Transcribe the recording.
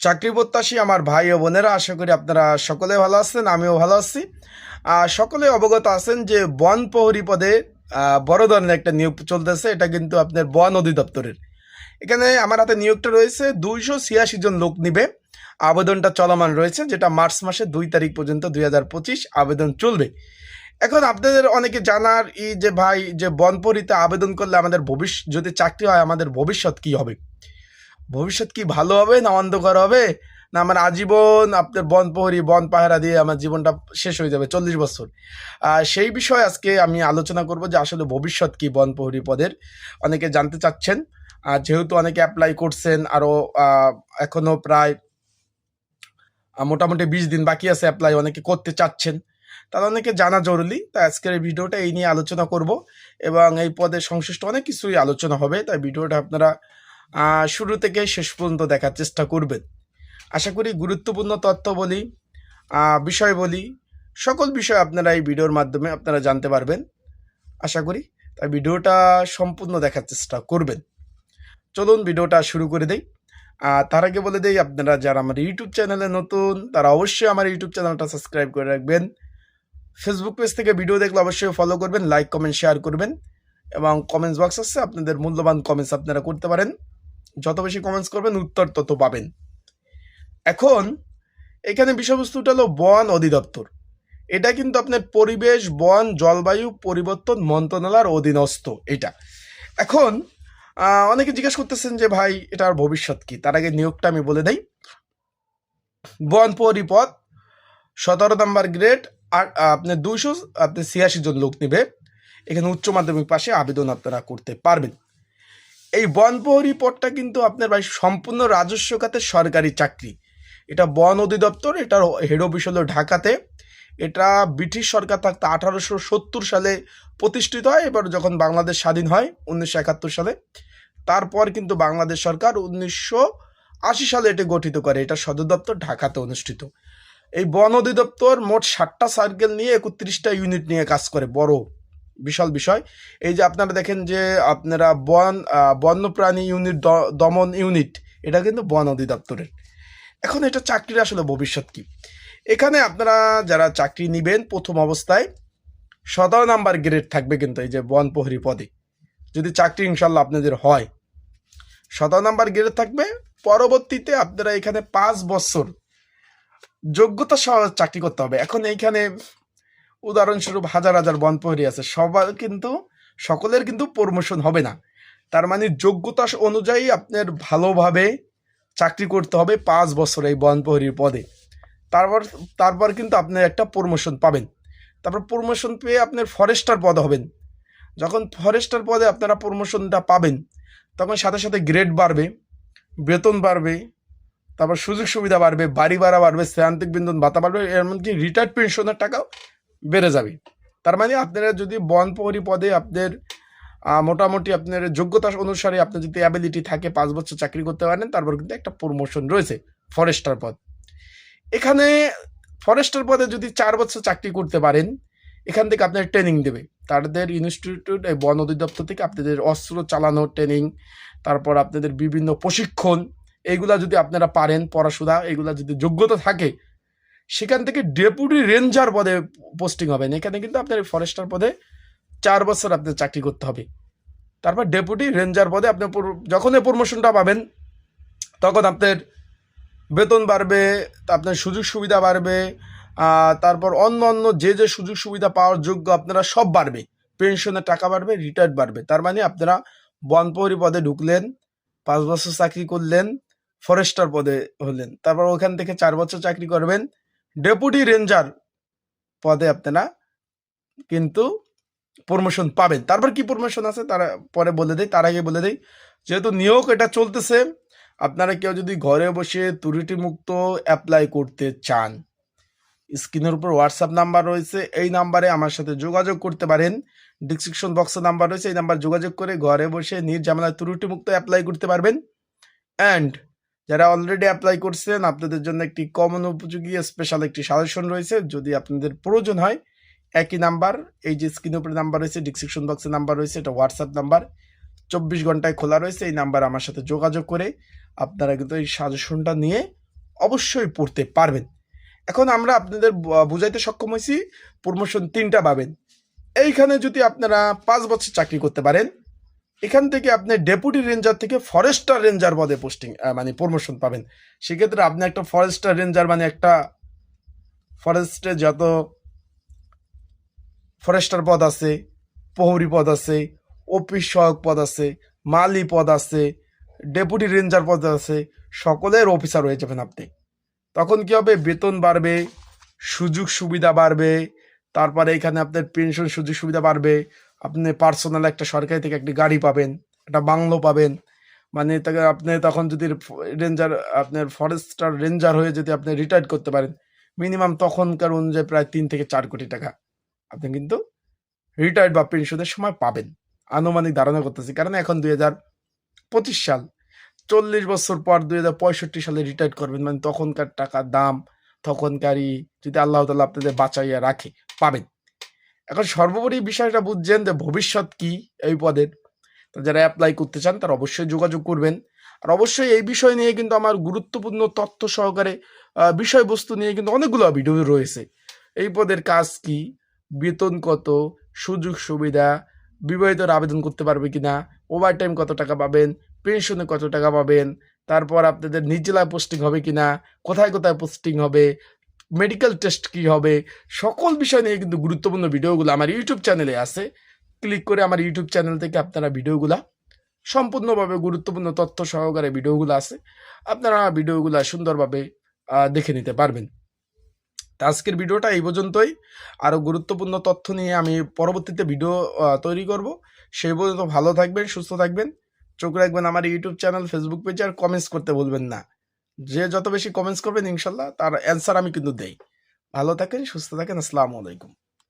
চাকরি প্রত্যাশী আমার ভাই ও বোনেরা, আশা করি আপনারা সকলে ভালো আছেন, আমিও ভালো আছি। সকলে অবগত আছেন যে বন প্রহরী পদে বড় ধরনের একটা নিয়োগ চলতেছে, এটা কিন্তু আপনার বন অধিদপ্তরের। এখানে আমার হাতে নিয়োগটা রয়েছে, দুইশো ছিয়াশি জন লোক নিবে। আবেদনটা চলমান রয়েছে, যেটা মার্চ মাসের দুই তারিখ পর্যন্ত দুই হাজার পঁচিশ আবেদন চলবে। এখন আপনাদের অনেকে জানার ই যে ভাই, যে বনপরিতে আবেদন করলে আমাদের ভবিষ্যৎ, যদি চাকরি হয়, আমাদের ভবিষ্যৎ কি হবে? ভবিষ্যৎ কি ভালো হবে না অন্ধকার হবে? না আমার আজীবন আপনার বন প্রহরী, বন পাহারা দিয়ে আমার জীবনটা শেষ হয়ে যাবে চল্লিশ বছর। সেই বিষয়ে আজকে আমি আলোচনা করব যে আসলে ভবিষ্যৎ কি বন প্রহরী পদের। অনেকে জানতে চাচ্ছেন, আর যেহেতু অনেকে অ্যাপ্লাই করছেন আরও এখনও প্রায় মোটামুটি বিশ দিন বাকি আছে অ্যাপ্লাই অনেকে করতে চাচ্ছেন। তারা অনেকে জানা জরুরি, তাই আজকের এই ভিডিওটা এই নিয়ে আলোচনা করব। এবং এই পদের সংশ্লিষ্ট অনেক কিছুই আলোচনা হবে, তাই ভিডিওটা আপনারা শুরু থেকে শেষ পর্যন্ত দেখার চেষ্টা করবেন। আশা করি গুরুত্বপূর্ণ তথ্য বলি বিষয় বলি, সকল বিষয় আপনারা এই ভিডিওর মাধ্যমে আপনারা জানতে পারবেন। আশা করি তাই ভিডিওটা সম্পূর্ণ দেখার চেষ্টা করবেন। চলুন ভিডিওটা শুরু করে দেই। তার আগে বলে দেই, আপনারা যারা আমার ইউটিউব চ্যানেলে নতুন, তারা অবশ্যই আমার ইউটিউব চ্যানেলটা সাবস্ক্রাইব করে রাখবেন। ফেসবুক পেজ থেকে ভিডিও দেখলে অবশ্যই ফলো করবেন লাইক কমেন্ট শেয়ার করবেন এবং কমেন্টস বক্স আছে, আপনাদের মূল্যবান কমেন্টস আপনারা করতে পারেন। যত বেশি কমেন্টস করবেন উত্তর তত পাবেন। এখন এখানে বিষয়বস্তুটা হলো বন অধিদপ্তর। এটা কিন্তু আপনার পরিবেশ বন জলবায়ু পরিবর্তন মন্ত্রণালয়ের অধীনস্থ এটা। এখন অনেকে জিজ্ঞেস করতেছেন যে ভাই এটার ভবিষ্যৎ কি? তার আগে নিয়োগটা আমি বলে দেই। বন পরিপথ সতেরো নাম্বার গ্রেড আর আহ, আপনার দুইশো আপনি ছিয়াশি জন লোক নেবে। এখানে উচ্চ মাধ্যমিক পাশে আবেদন আপনারা করতে পারবেন। এই বন প্রহরী পদটা কিন্তু আপনার ভাই সম্পূর্ণ রাজস্ব খাতের সরকারি চাকরি। এটা বন অধিদপ্তর, এটার হেড অফিস হলো ঢাকাতে। এটা ব্রিটিশ সরকার থাকতে আঠারোশো সত্তর সালে প্রতিষ্ঠিত হয়, এবার যখন বাংলাদেশ স্বাধীন হয়, উনিশশো একাত্তর সালে। তারপর কিন্তু বাংলাদেশ সরকার উনিশশো আশি সালে এটি গঠিত করে। এটা সদর দপ্তর ঢাকাতে অনুষ্ঠিত। এই বন অধিদপ্তর মোট ষাটটা সার্কেল নিয়ে একত্রিশটা ইউনিট নিয়ে কাজ করে, বড়। বিশাল বিষয়। এই যে আপনারা দেখেন যে আপনারা বন বন্যপ্রাণী ইউনিট দমন ইউনিট, এটা কিন্তু বন অধিদপ্তরের। এখন এটা চাকরির আসলে ভবিষ্যৎ কি? এখানে আপনারা যারা চাকরি নেবেন প্রথম অবস্থায়, সতেরো নাম্বার গ্রেড থাকবে কিন্তু এই যে বন প্রহরী পদে। যদি চাকরি ইনশাল্লাহ আপনাদের হয়, সতেরো নাম্বার গ্রেড থাকবে, পরবর্তীতে আপনারা এখানে পাঁচ বছর যোগ্যতা সহ চাকরি করতে হবে। এখন এইখানে উদাহরণস্বরূপ হাজার হাজার বন প্রহরী আছে। সবার কিন্তু, সকলের কিন্তু প্রমোশন হবে না। তার মানে যোগ্যতা অনুযায়ী আপনার ভালোভাবে চাকরি করতে হবে পাঁচ বছর এই বন প্রহরীর পদে। তারপর তারপর কিন্তু আপনি একটা প্রমোশন পাবেন। তারপর প্রমোশন পেয়ে আপনার ফরেস্টার পদ হবেন। যখন ফরেস্টার পদে আপনারা প্রমোশনটা পাবেন, তখন সাথে সাথে গ্রেড বাড়বে, বেতন বাড়বে, তারপর সুযোগ সুবিধা বাড়বে, বাড়ি ভাড়া বাড়বে শ্রান্তিক বিন্দন ভাতা বাড়বে, এমনকি রিটায়ার্ড পেনশনের টাকাও বেড়ে যাবে। তার মানে আপনারা যদি বন প্রহরী পদে আপনাদের আহ, মোটামুটি আপনার যোগ্যতা অনুসারে আপনার যদি অ্যাবিলিটি থাকে পাঁচ বছর চাকরি করতে পারেন তারপর কিন্তু একটা প্রমোশন রয়েছে ফরেস্টার পদ। এখানে ফরেস্টার পদে যদি চার বছর চাকরি করতে পারেন এখান থেকে আপনার ট্রেনিং দেবে। তাদের ইনস্টিটিউট এই বন অধিদপ্তর থেকে আপনাদের অস্ত্র চালানোর ট্রেনিং তারপর আপনাদের বিভিন্ন প্রশিক্ষণ এইগুলা যদি আপনারা পারেন পড়াশোনা এগুলা যদি যোগ্যতা থাকে সেখান থেকে ডেপুটি রেঞ্জার পদে পোস্টিং হবেন এখানে কিন্তু আপনার ফরেস্টার পদে চার বছর আপনার চাকরি করতে হবে। তারপর ডেপুটি রেঞ্জার পদে আপনি যখন এই প্রমোশনটা পাবেন, তখন আপনার বেতন বাড়বে, আপনার সুযোগ সুবিধা বাড়বে তারপর অন্য অন্য যে যে সুযোগ সুবিধা পাওয়ার যোগ্য আপনারা সব বাড়বে। পেনশনের টাকা বাড়বে, রিটায়ার্ড বাড়বে। তার মানে আপনারা বনপহরী পদে ঢুকলেন, পাঁচ বছর চাকরি করলেন, ফরেস্টার পদে হলেন। তারপর ওখান থেকে চার বছর চাকরি করবেন ডেপুটি রেঞ্জার পদে আপনারা কিন্তু প্রমোশন পাবেন। তারপর কি প্রমোশন আছে? তারা পরে বলে দেয় তার আগে বলে দেয় যেহেতু নিয়োগ এটা চলতেছে, আপনারা কেউ যদি ঘরে বসে ত্রুটি মুক্ত অ্যাপ্লাই করতে চান, স্ক্রিনের উপর হোয়াটসঅ্যাপ নাম্বার রয়েছে, এই নাম্বারে আমার সাথে যোগাযোগ করতে পারেন। ডিসক্রিপশন বক্সে নাম্বার রয়েছে, এই নাম্বার যোগাযোগ করে ঘরে বসে নির্ঝামেলায় ত্রুটি মুক্ত অ্যাপ্লাই করতে পারবেন। অ্যান্ড যারা অলরেডি অ্যাপ্লাই করছেন, আপনাদের জন্য একটি কমন উপযোগী স্পেশাল একটি সাজেশন রয়েছে। যদি আপনাদের প্রয়োজন হয়, একই নাম্বার এই যে স্ক্রিনের উপরে নাম্বার রয়েছে ডিসক্রিপশন বক্সে নাম্বার রয়েছে, এটা হোয়াটসঅ্যাপ নাম্বার চব্বিশ ঘন্টায় খোলা রয়েছে, এই নাম্বার আমার সাথে যোগাযোগ করে আপনারা কিন্তু এই সাজেশনটা নিয়ে অবশ্যই পড়তে পারবেন। এখন আমরা আপনাদের বুঝাইতে সক্ষম হয়েছি প্রমোশন তিনটা পাবেন। এইখানে যদি আপনারা পাঁচ বছর চাকরি করতে পারেন এখান থেকে আপনি ডেপুটি রেঞ্জার থেকে ফরেস্টার রেঞ্জার পদে পোস্টিং মানে প্রমোশন পাবেন। সেক্ষেত্রে আপনি একটা ফরেস্টার রেঞ্জার মানে একটা ফরেস্টে যত ফরেস্টার পদ আছে, প্রহরী পদ আছে অফিস সহায়ক পদ আছে, মালি পদ আছে ডেপুটি রেঞ্জার পদ আছে, সকলের অফিসার হয়ে যাবেন আপনি। তখন কি হবে? বেতন বাড়বে, সুযোগ সুবিধা বাড়বে, তারপরে এখানে আপনার পেনশন সুযোগ সুবিধা বাড়বে আপনি পার্সোনাল একটা সরকারি থেকে একটি গাড়ি পাবেন, একটা বাংলো পাবেন। মানে তাকে আপনি তখন যদি রেঞ্জার আপনার ফরেস্টার রেঞ্জার হয়ে যদি আপনি রিটায়ার করতে পারেন মিনিমাম তখনকার অনুযায়ী প্রায় তিন থেকে চার কোটি টাকা আপনি কিন্তু রিটায়ার্ড বা পেনশনের সময় পাবেন। আনুমানিক ধারণা করতেছি, কারণ এখন দুই হাজার পঁচিশ সাল, চল্লিশ বছর পর দুই হাজার পঁয়ষট্টি সালে রিটায়ার করবেন মানে তখনকার টাকার দাম, তখনকারই যদি আল্লাহ তাল্লাহ আপনাদের বাঁচাইয়া রাখে, পাবেন। এখন সর্বোপরি বিষয়টা বুঝছেন যে ভবিষ্যৎ কি এই পদের যারা অ্যাপ্লাই করতে চান তারা অবশ্যই যোগাযোগ করবেন। আর অবশ্যই এই বিষয় নিয়ে কিন্তু আমার গুরুত্বপূর্ণ তথ্য সহকারে বিষয়বস্তু নিয়ে কিন্তু অনেকগুলো ভিডিও রয়েছে। এই পদের কাজ কি? বেতন কত? সুযোগ সুবিধা? বিবাহিতরা আবেদন করতে পারবে কিনা? ওভার টাইম কত টাকা পাবেন? পেনশনে কত টাকা পাবেন? তারপর আপনাদের নিজ জেলায় পোস্টিং হবে কিনা? কোথায় কোথায় পোস্টিং হবে? মেডিকেল টেস্ট কি হবে? সকল বিষয় নিয়ে কিন্তু গুরুত্বপূর্ণ ভিডিওগুলো আমার ইউটিউব চ্যানেলে আছে। ক্লিক করে আমার ইউটিউব চ্যানেল থেকে আপনারা ভিডিওগুলা, সম্পূর্ণভাবে গুরুত্বপূর্ণ তথ্য সহকারে ভিডিওগুলো আছে, আপনারা ভিডিওগুলো সুন্দরভাবে দেখে নিতে পারবেন। আজকের ভিডিওটা এই পর্যন্তই। আরও গুরুত্বপূর্ণ তথ্য নিয়ে আমি পরবর্তীতে ভিডিও তৈরি করব। সেই পর্যন্ত ভালো থাকবেন, সুস্থ থাকবেন। চোখ রাখবেন আমার ইউটিউব চ্যানেল ফেসবুক পেজ আর কমেন্টস করতে বলবেন না। যে যত বেশি কমেন্টস করবেন ইনশাল্লাহ, তার অ্যান্সার আমি কিন্তু দেই। ভালো থাকেন, সুস্থ থাকেন, আসসালামু আলাইকুম।